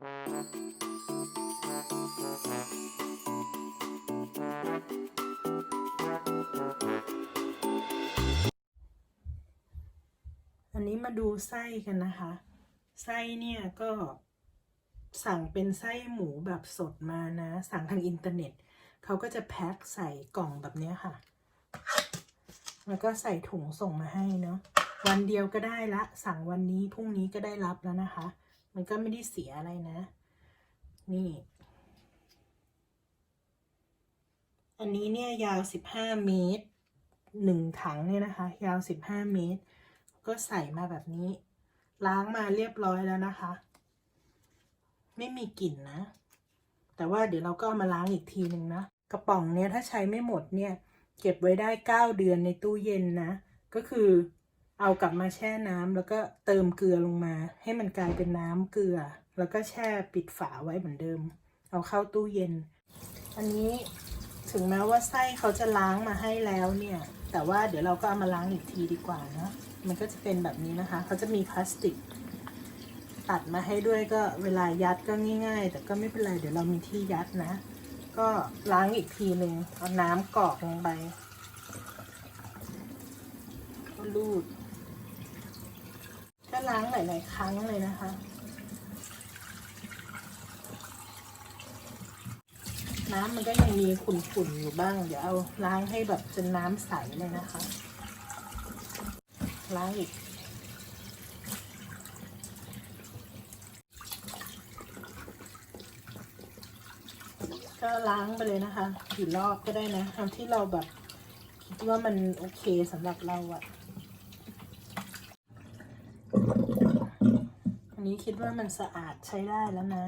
อันนี้มาดูไส้กันนะคะ ไส้เนี่ยก็สั่งเป็นไส้หมูแบบสดมานะ สั่งทางอินเทอร์เน็ต เขาก็จะแพ็คใส่กล่องแบบนี้ค่ะ แล้วก็ใส่ถุงส่งมาให้เนาะวันเดียวก็ได้ละ สั่งวันนี้พรุ่งนี้ก็ได้รับแล้วนะคะ มันก็ไม่ได้เสียอะไรนะ นี่ อันนี้เนี่ยยาว15เมตรหนึ่งถังเนี่ยนะคะ ยาว15เมตร ก็ใส่มาแบบนี้ ล้างมาเรียบร้อยแล้วนะคะ ไม่มีกลิ่นนะ แต่ว่าเดี๋ยวเราก็ามาล้างอีกทีหนึ่งนะ กระป๋องเนี้ยถ้าใช้ไม่หมดเนี่ย เก็บไว้ได้ 9 เดือนในตู้เย็นนะ ก็คือ เอากลับมาแช่น้ำแล้วก็เติมเกลือลงมา ให้มันกลายเป็นน้ำเกลือ แล้วก็แช่ปิดฝาไว้เหมือนเดิม เอาเข้าตู้เย็น อันนี้ถึงแม้ว่าไส้เขาจะล้างมาให้แล้วเนี่ย แต่ว่าเดี๋ยวเราก็เอามาล้างอีกทีดีกว่านะมันก็จะเป็นแบบนี้นะคะ เขาจะมีพลาสติก ตัดมาให้ด้วยก็เวลายัดก็ง่าย ๆ แต่ก็ไม่เป็นไรเดี๋ยวเรามีที่ยัดนะ ก็ล้างอีกทีหนึ่งเอาน้ำกรอกลงไปก็รูด ก็ล้างหลาย ๆ ครั้งเลยนะคะ น้ำมันก็ยังมีขุ่น ๆ อยู่บ้าง เดี๋ยวเอาล้างให้แบบจนน้ำใสเลยนะคะ ล้างอีกก็ล้างไปเลยนะคะกี่รอบก็ได้นะทำที่เราแบบคิดว่ามันโอเคสำหรับเราอะ นี้คิดว่ามันสะอาดใช้ได้แล้วนะ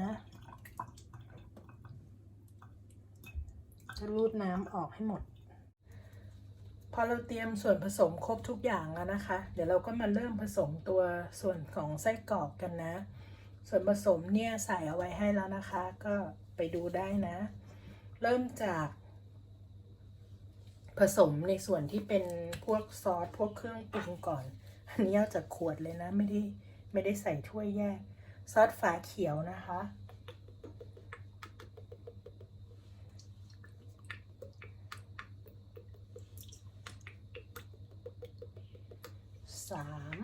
จะรูดน้ำออกให้หมด พอเราเตรียมส่วนผสมครบทุกอย่างแล้วนะคะ เดี๋ยวเราก็มาเริ่มผสมตัวส่วนของไส้กรอกกันนะ ส่วนผสมเนี่ยใส่เอาไว้ให้แล้วนะคะ ก็ไปดูได้นะ เริ่มจากผสมในส่วนที่เป็นพวกซอสพวกเครื่องปรุงก่อน อันนี้เอาจากขวดเลยนะไม่ได้ ไม่ได้ใส่ถ้วยแยก ซอสฝาเขียวนะคะ สาม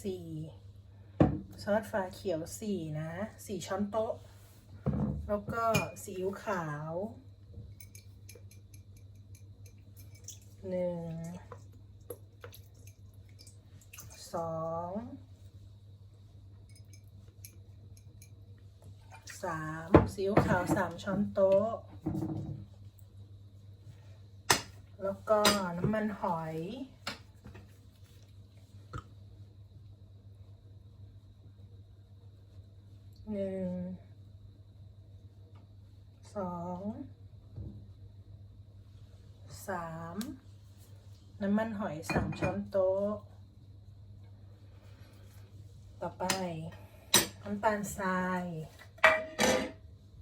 สี่ ซอสฟ้าเขียวสี่นะสี่ช้อนโต๊ะ แล้วก็ซีอิ๊วขาวหนึ่ง สองสามซีอิ๊วขาวสามช้อนโต๊ะ แล้วก็น้ำมันหอยหนึ่งสองสามน้ำมันหอยสามช้อนโต๊ะ ต่อไป น้ำตาลทราย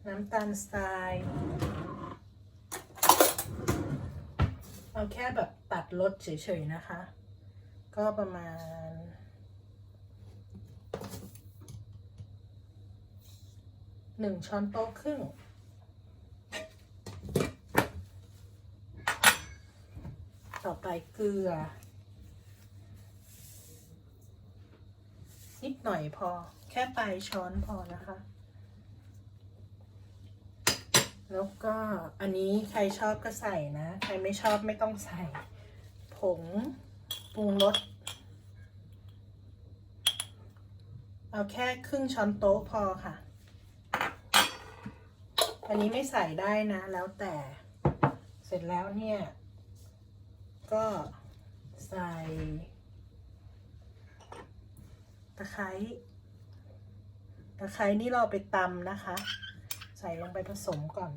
น้ำตาลทราย เอาแค่แบบตัดรสเฉยๆนะคะ ก็ประมาณ หนึ่งช้อนโต๊ะครึ่งต่อไปเกลือ นิด หน่อยพอ แค่ปลายช้อนพอนะคะ แล้วก็อันนี้ใครชอบก็ใส่นะ ใครไม่ชอบไม่ต้องใส่ ผงปรุงรสเอาแค่ครึ่งช้อนโต๊ะพอค่ะ อันนี้ไม่ใส่ได้นะ แล้วแต่เสร็จแล้วเนี่ย ก็ใส่ะไคร้ตะไคร้นี่เราไปตำนะคะ ใส่ลงไปผสมก่อน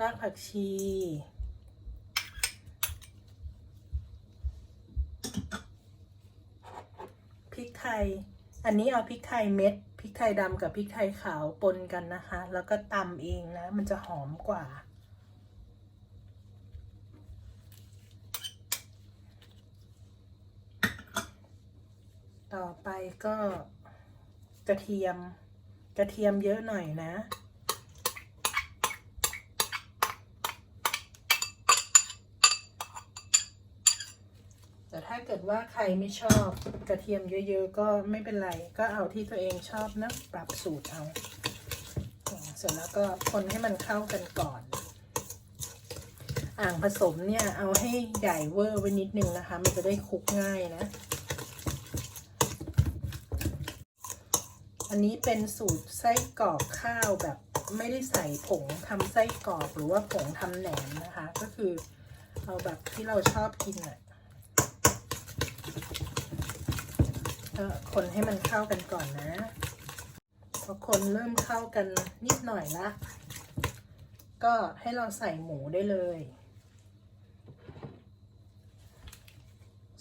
รากผักชีพริกไทย อันนี้เอาพริกไทยเม็ดพริกไทยดำกับพริกไทยขาวปนกันนะคะ แล้วก็ตำเองนะ มันจะหอมกว่า ก็กระเทียม กระเทียมเยอะหน่อยนะ แต่ถ้าเกิดว่าใครไม่ชอบกระเทียมเยอะๆ ก็ไม่เป็นไร ก็เอาที่ตัวเองชอบนะ ปรับสูตรเอา เสร็จแล้วก็คนให้มันเข้ากันก่อนอ่างผสมเนี่ย เอาให้ใหญ่เวอร์ไว้นิดนึงนะคะ มันจะได้คลุกง่ายนะ อันนี้เป็นสูตรไส้กรอกข้าวแบบไม่ได้ใส่ผงทำไส้กรอกหรือว่าผงทำแหนมนะคะ ก็คือเอาแบบที่เราชอบกินอะก็คนให้มันเข้ากันก่อนนะพอคนเริ่มเข้ากันนิดหน่อยละ ก็ให้เราใส่หมูได้เลย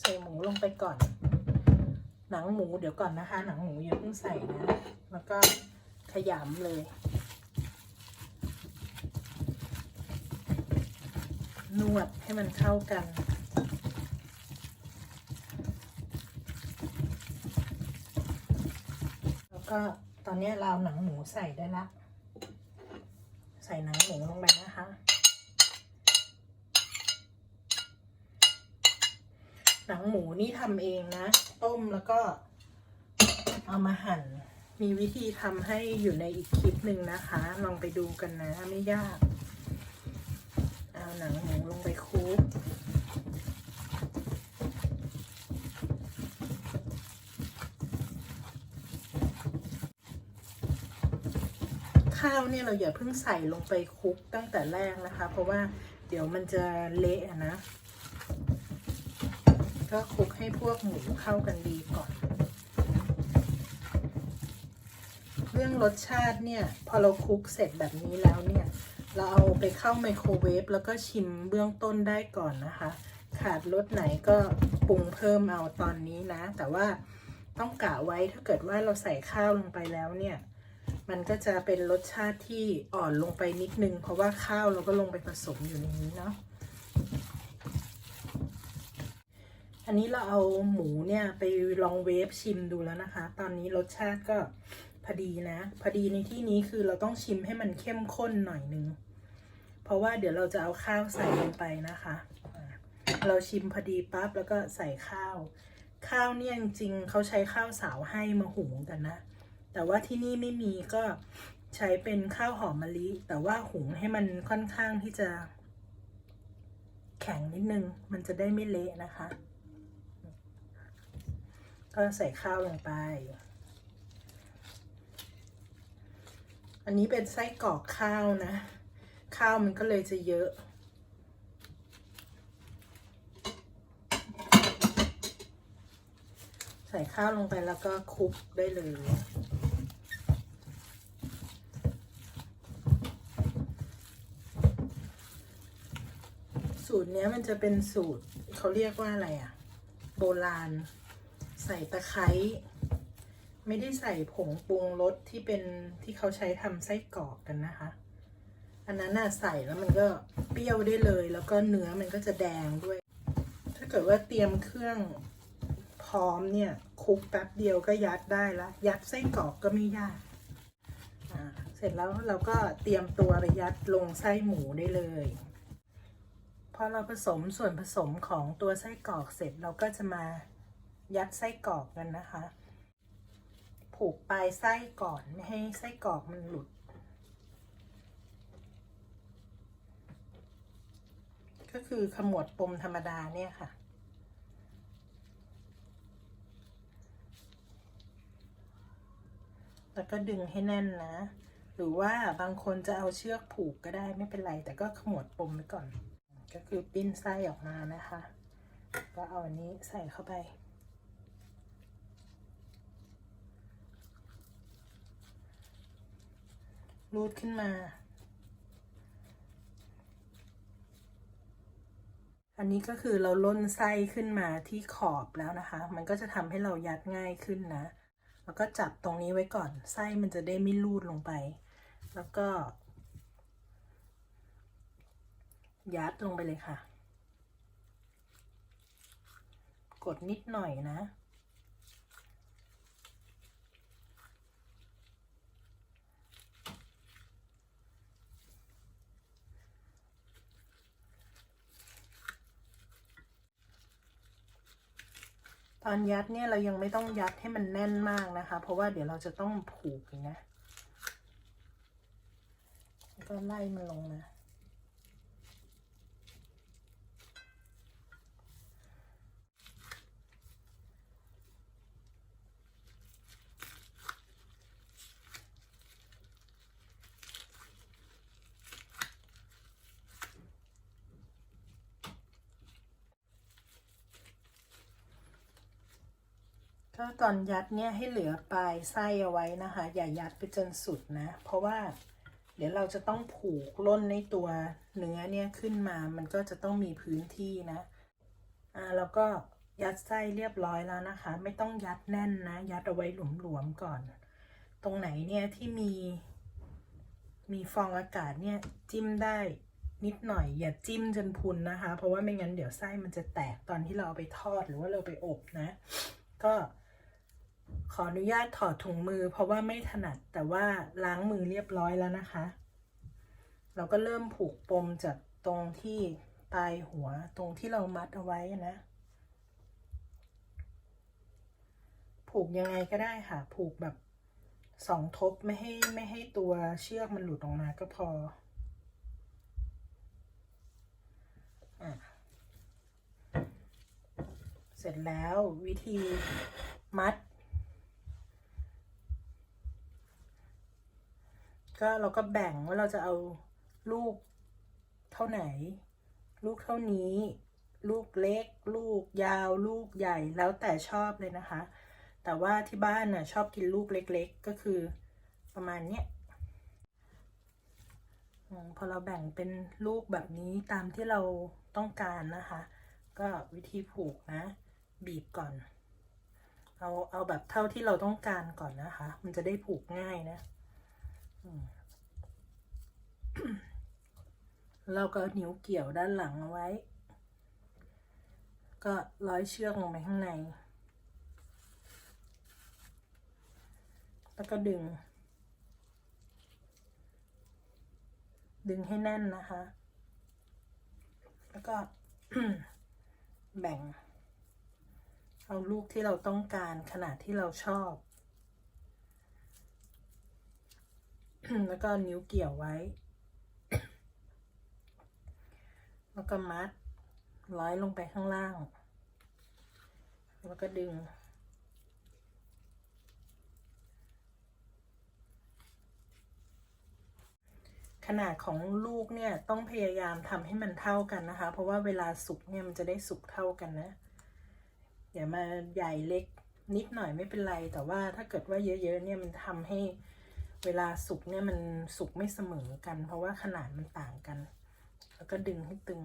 ใส่หมูลงไปก่อน หนังหมูเดี๋ยวก่อนนะคะ หนังหมูอย่าเพิ่งใส่นะ แล้วก็ขยำเลย นวดให้มันเข้ากัน แล้วก็ตอนนี้เราหนังหมูใส่ได้ละ ใส่หนังหมูลงไปนะคะ หนังหมูนี่ทำเองนะ ต้มแล้วก็เอามาหั่น มีวิธีทำให้อยู่ในอีกคลิปหนึ่งนะคะ ลองไปดูกันนะ ไม่ยาก เอาหนังหมูลงไปคลุกข้าวเนี่ยเราอย่าเพิ่งใส่ลงไปคลุกตั้งแต่แรกนะคะ เพราะว่าเดี๋ยวมันจะเละอะนะ ก็คลุกให้พวกหมูเข้ากันดีก่อน เรื่องรสชาติเนี่ย พอเราคลุกเสร็จแบบนี้แล้วเนี่ย เราเอาไปเข้าไมโครเวฟแล้วก็ชิมเบื้องต้นได้ก่อนนะคะ ขาดรสไหนก็ปรุงเพิ่มเอาตอนนี้นะ แต่ว่าต้องกะไว้ถ้าเกิดว่าเราใส่ข้าวลงไปแล้วเนี่ย มันก็จะเป็นรสชาติที่อ่อนลงไปนิดนึง เพราะว่าข้าวเราก็ลงไปผสมอยู่ในนี้เนาะ อันนี้เราเอาหมูเนี่ยไปลองเวฟชิมดูแล้วนะคะ ตอนนี้รสชาติก็พอดีนะ พอดีในที่นี้คือเราต้องชิมให้มันเข้มข้นหน่อยนึง เพราะว่าเดี๋ยวเราจะเอาข้าวใส่ลงไปนะคะ เราชิมพอดีปั๊บแล้วก็ใส่ข้าว ข้าวเนี่ยจริงเขาใช้ข้าวสาวให้มาหุงกันนะ แต่ว่าที่นี่ไม่มีก็ใช้เป็นข้าวหอมมะลิ แต่ว่าหุงให้มันค่อนข้างที่จะ แข็งนิดนึง มันจะได้ไม่เละนะคะ ก็ใส่ข้าวลงไป อันนี้เป็นไส้กรอกข้าวนะ ข้าวมันก็เลยจะเยอะ ใส่ข้าวลงไปแล้วก็คลุกได้เลยสูตรนี้มันจะเป็นสูตรเขาเรียกว่าอะไรอะโบราณ ใส่ตะไคร้ไม่ได้ใส่ผงปรุงรสที่เป็นที่เขาใช้ทำไส้กรอกกันนะคะ อันนั้นน่ะใส่แล้วมันก็เปรี้ยวได้เลย แล้วก็เนื้อมันก็จะแดงด้วย ถ้าเกิดว่าเตรียมเครื่องพร้อมเนี่ยคลุกแป๊บเดียวก็ยัดได้ละยัดไส้กรอกก็ไม่ยากอ่าเสร็จแล้วเราก็เตรียมตัวไปยัดลงไส้หมูได้เลยพอเราผสมส่วนผสมของตัวไส้กรอกเสร็จเราก็จะมา ยัดไส้กรอกกันนะคะ ผูกปลายไส้ก่อนไม่ให้ไส้กรอกมันหลุด ก็คือขมวดปมธรรมดาเนี่ยค่ะแล้วก็ดึงให้แน่นนะ หรือว่าบางคนจะเอาเชือกผูกก็ได้ไม่เป็นไร แต่ก็ขมวดปมไว้ก่อน ก็คือปิ้นไส้ออกมานะคะ ก็เอาอันนี้ใส่เข้าไป รูดขึ้นมา อันนี้ก็คือเราล่นไส้ขึ้นมาที่ขอบแล้วนะคะ มันก็จะทำให้เรายัดง่ายขึ้นนะ แล้วก็จับตรงนี้ไว้ก่อน ไส้มันจะได้ไม่รูดลงไป แล้วก็ ยัดลงไปเลยค่ะ กดนิดหน่อยนะ ตอนยัดเนี่ยเรายังไม่ต้องยัดให้มันแน่นมากนะคะ เพราะว่าเดี๋ยวเราจะต้องผูกนะแล้วก็ไล่มันลงนะ มาก็ตอนยัดเนี่ยให้เหลือปลายไส้เอาไว้นะคะ อย่ายัดไปจนสุดนะ เพราะว่าเดี๋ยวเราจะต้องผูกล่นในตัวเนื้อเนี่ยขึ้นมา มันก็จะต้องมีพื้นที่นะ อ่าแล้วก็ยัดไส้เรียบร้อยแล้วนะคะ ไม่ต้องยัดแน่นนะ ยัดเอาไว้หลวมๆก่อน ตรงไหนเนี่ยที่มี มีฟองอากาศเนี่ยจิ้มได้นิดหน่อย อย่าจิ้มจนพุนนะคะ เพราะว่าไม่งั้นเดี๋ยวไส้มันจะแตกตอนที่เราเอาไปทอดหรือว่าเราไปอบนะ ก็ ขออนุญาตถอดถุงมือ เพราะว่าไม่ถนัดแต่ว่าล้างมือเรียบร้อยแล้วนะคะ เราก็เริ่มผูกปมจากตรงที่ปลายหัวตรงที่เรามัดเอาไว้นะ ผูกยังไงก็ได้ค่ะ ผูกแบบสองทบไม่ให้ไม่ให้ตัวเชือกมันหลุดออกมาก็พออเสร็จแล้ววิธีมัด ก็เราก็แบ่งว่าเราจะเอาลูกเท่าไหน ลูกเท่านี้ ลูกเล็ก ลูกยาว ลูกใหญ่แล้วแต่ชอบเลยนะคะ แต่ว่าที่บ้านน่ะชอบกินลูกเล็ก ๆ ก็คือประมาณเนี้ยพอเราแบ่งเป็นลูกแบบนี้ตามที่เราต้องการนะคะ ก็วิธีผูกนะ บีบก่อน เอาเอาแบบเท่าที่เราต้องการก่อนนะคะ มันจะได้ผูกง่ายนะ เราก็นิ้วเกี่ยวด้านหลังเอาไว้ ก็ร้อยเชือกลงไปข้างใน แล้วก็ดึง ดึงให้แน่นนะคะ แล้วก็แบ่ง เอาลูกที่เราต้องการขนาดที่เราชอบ แล้วก็นิ้วเกี่ยวไว้ แล้วก็มัดร้อยลงไปข้างล่าง แล้วก็ดึง ขนาดของลูกเนี่ยต้องพยายามทำให้มันเท่ากันนะคะ เพราะว่าเวลาสุกเนี่ยมันจะได้สุกเท่ากันนะอย่ามาใหญ่เล็กนิดหน่อยไม่เป็นไร แต่ว่าถ้าเกิดว่าเยอะๆเนี่ยมันทำให้ เวลาสุกเนี่ยมันสุกไม่เสมอกัน เพราะว่าขนาดมันต่างกัน แล้วก็ดึงให้ตึง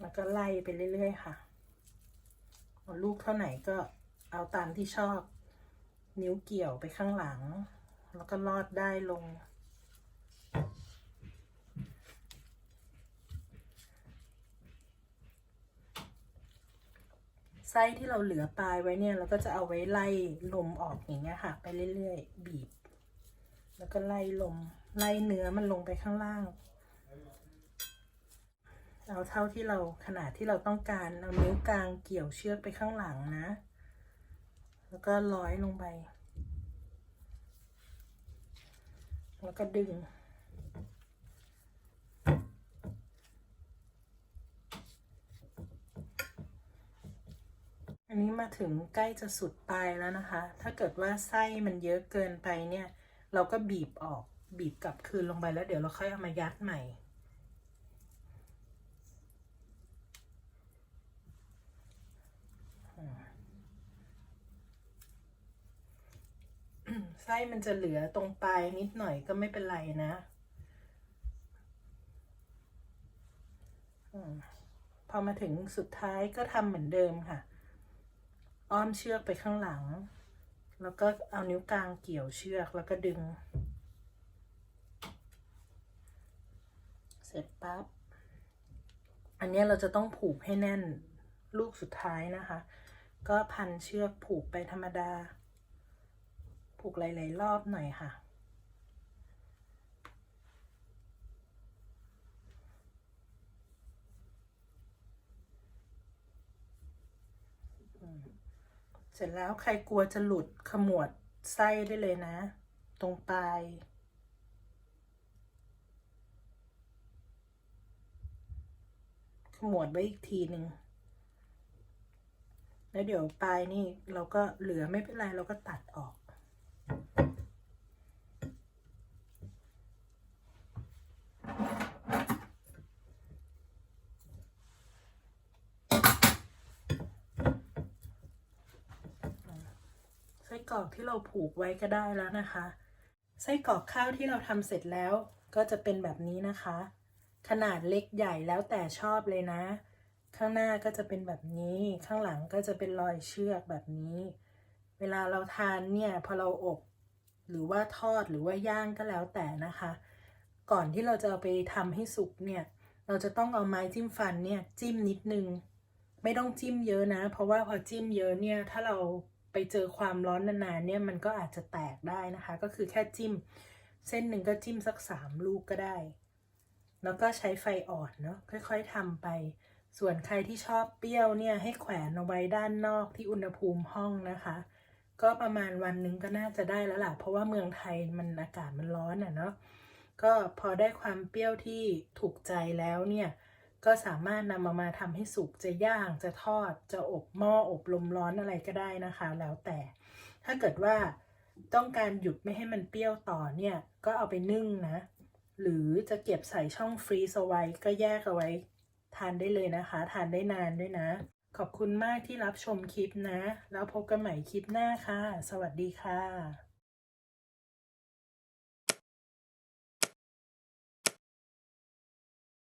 แล้วก็ไล่ไปเรื่อยๆค่ะลูกเท่าไหนก็เอาตามที่ชอบ นิ้วเกี่ยวไปข้างหลัง แล้วก็ลอดได้ลง ส้ที่เราเหลือปลายไว้เนี่ย เราก็จะเอาไว้ไล่ลมออกอย่างเงี้ยค่ะ ไปเรื่อยๆ บีบ แล้วก็ไล่ลม ไล่เนื้อมันลงไปข้างล่าง เอาเท่าที่เราขนาดที่เราต้องการเอานิ้วกลางเกี่ยวเชือกไปข้างหลังนะ แล้วก็ร้อยลงไป แล้วก็ดึง อั นี้มาถึงใกล้จะสุดปลายแล้วนะคะ ถ้าเกิดว่าไส้มันเยอะเกินไปเนี่ย เราก็บีบออก บีบกลับคืนลงไปแล้วเดี๋ยวเราค่อยเอามายัดใหม่ ไส้มันจะเหลือตรงปลายนิดหน่อยก็ไม่เป็นไรนะพอมาถึงสุดท้ายก็ทำเหมือนเดิมค่ะ อ้อมเชือกไปข้างหลัง แล้วก็เอานิ้วกลางเกี่ยวเชือกแล้วก็ดึง เสร็จปั๊บ อันนี้เราจะต้องผูกให้แน่นลูกสุดท้ายนะคะ ก็พันเชือกผูกไปธรรมดา ผูกหลาย ๆ รอบหน่อยค่ะ เสร็จแล้วใครกลัวจะหลุดขมวดไส้ได้เลยนะ ตรงปลายขมวดไว้อีกทีหนึ่งแล้วเดี๋ยวปลายนี่เราก็เหลือไม่เป็นไรเราก็ตัดออก ไส้ กรอกที่เราผูกไว้ก็ได้แล้วนะคะ ไส้กรอกข้าวที่เราทำเสร็จแล้วก็จะเป็นแบบนี้นะคะ ขนาดเล็กใหญ่แล้วแต่ชอบเลยนะ ข้างหน้าก็จะเป็นแบบนี้ ข้างหลังก็จะเป็นรอยเชือกแบบนี้ เวลาเราทานเนี่ยพอเราอบ หรือว่าทอดหรือว่าย่างก็แล้วแต่นะคะ ก่อนที่เราจะเอาไปทำให้สุกเนี่ย เราจะต้องเอาไม้จิ้มฟันเนี่ยจิ้มนิดนึง ไม่ต้องจิ้มเยอะนะ เพราะว่าพอจิ้มเยอะเนี่ยถ้าเรา ไปเจอความร้อนนานๆเนี่ยมันก็อาจจะแตกได้นะคะ ก็คือแค่จิ้ม เส้นหนึ่งก็จิ้มสักสามลูกก็ได้ แล้วก็ใช้ไฟอ่อนเนาะค่อยๆทำไป ส่วนใครที่ชอบเปรี้ยวเนี่ยให้แขวนเอาไว้ด้านนอกที่อุณหภูมิห้องนะคะ ก็ประมาณวันนึงก็น่าจะได้แล้วล่ะ เพราะว่าเมืองไทยมันอากาศมันร้อนอะเนาะก็พอได้ความเปรี้ยวที่ถูกใจแล้วเนี่ย ก็สามารถนำมามาทำให้สุกจะย่างจะทอดจะอบหม้ออบลมร้อนอะไรก็ได้นะคะ แล้วแต่ ถ้าเกิดว่าต้องการหยุดไม่ให้มันเปรี้ยวต่อเนี่ย ก็เอาไปนึ่งนะ หรือจะเก็บใส่ช่องฟรีซเอาไว้ก็แยกเอาไว้ ทานได้เลยนะคะ ทานได้นานด้วยนะ ขอบคุณมากที่รับชมคลิปนะ แล้วพบกันใหม่คลิปหน้าค่ะ สวัสดีค่ะ